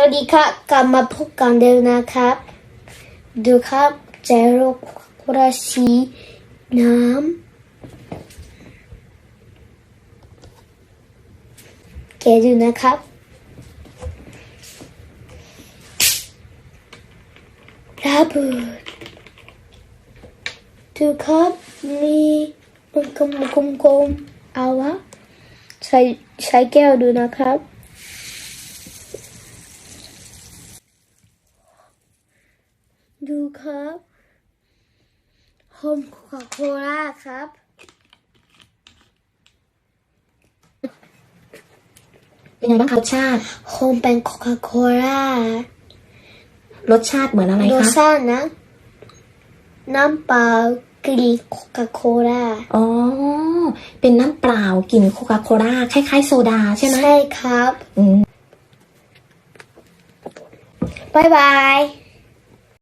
วัสดีครับกลับมาพบกันเดิมนะครับ ดูครับเจโรโคราชีน้ำแกดูนะครับระเบิดดูครับมีมันกลมกลมกลมๆเอาวะใช้ใช้แก้วดูนะครับ ดูครับโฮมโคคาโคล่าครับ เป็นไงบ้างคะรสชาติ โฮมเป็นโคคาโคล่ารสชาติเหมือนอะไรรสคะชาตินะ น้ำเปล่ากลิ่นโคคาโคล่าอ๋อ เป็นน้ำเปล่ากลิ่นโคคาโคล่าคล้ายๆ โซดาใช่ไหมใช่ครับ อืมบ๊ายบาย